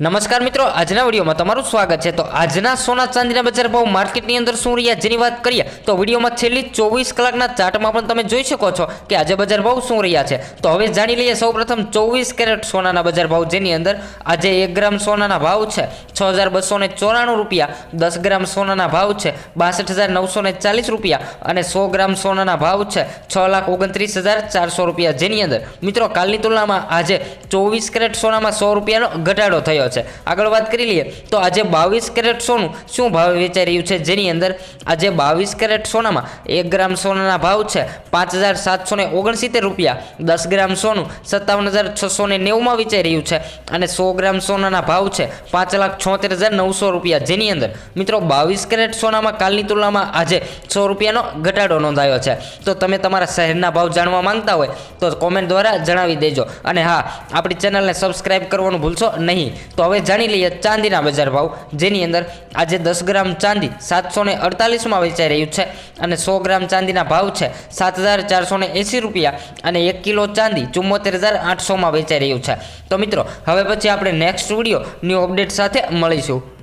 નમસ્કાર મિત્રો, આજના વિડીયોમાં તમારું સ્વાગત છે. તો આજના સોના ચાંદીના બજાર ભાવ માર્કેટની અંદર શું રહ્યા જેની વાત કરીએ, તો વિડીયોમાં છેલ્લી ચોવીસ કલાકના ચાર્ટમાં પણ તમે જોઈ શકો છો કે આજે બજાર ભાવ શું રહ્યા છે. તો હવે જાણી લઈએ સૌપ્રથમ ચોવીસ કેરેટ સોનાના બજાર ભાવ જેની અંદર આજે એક ગ્રામ સોનાના ભાવ છે, છ હજાર બસો ચોરાણું રૂપિયા, દસ ગ્રામ સોનાના ભાવ છે, બાસઠ હજાર નવસો ચાલીસ રૂપિયા અને સો ગ્રામ સોનાના ભાવ છે, છ લાખ ઓગણત્રીસ હજાર ચારસો રૂપિયા જેની અંદર. મિત્રો, કાલની તુલનામાં આજે ચોવીસ કેરેટ સોનામાં સો રૂપિયાનો ઘટાડો થયો છે. આગળ વાત કરી લઈએ તો આજે બાવીસ કેરેટ સોનું શું ભાવે વેચાઈ રહ્યું છે? જેની અંદર આજે બાવીસ કેરેટ સોનામાં એક ગ્રામ સોનાના ભાવ છે પાંચ હજાર સાતસો ઓગણસિત્તેર રૂપિયા. દસ ગ્રામ સોનું સત્તાવન હજાર છસો નેવુંમાં વેચાઈ રહ્યું છે અને સો ગ્રામ સોનાના ભાવ છે પાંચ લાખ છોતેર હજાર નવસો રૂપિયા. જેની અંદર મિત્રો બાવીસ કેરેટ સોનામાં કાલની તુલનામાં આજે સો રૂપિયાનો ઘટાડો નોંધાયો છે. તો તમે તમારા શહેરના ભાવ જાણવા માંગતા હોય તો કોમેન્ટ દ્વારા જણાવી દેજો. અને હા, આપણી ચેનલને સબસ્ક્રાઈબ કરવાનું ભૂલશો નહીં. તો હવે જાણી લઈએ ચાંદીના બજાર ભાવ. જેની અંદર આજે દસ ગ્રામ ચાંદી સાતસો ને અડતાલીસમાં વેચાઈ રહ્યું છે અને સો ગ્રામ ચાંદીના ભાવ છે સાત હજાર ચારસો ને એંસી રૂપિયા અને એક કિલો ચાંદી ચુમ્મોતેર હજાર આઠસોમાં વેચાઈ રહ્યું છે. તો મિત્રો, હવે પછી આપણે નેક્સ્ટ વીડિયો ન્યૂ અપડેટ સાથે મળીશું.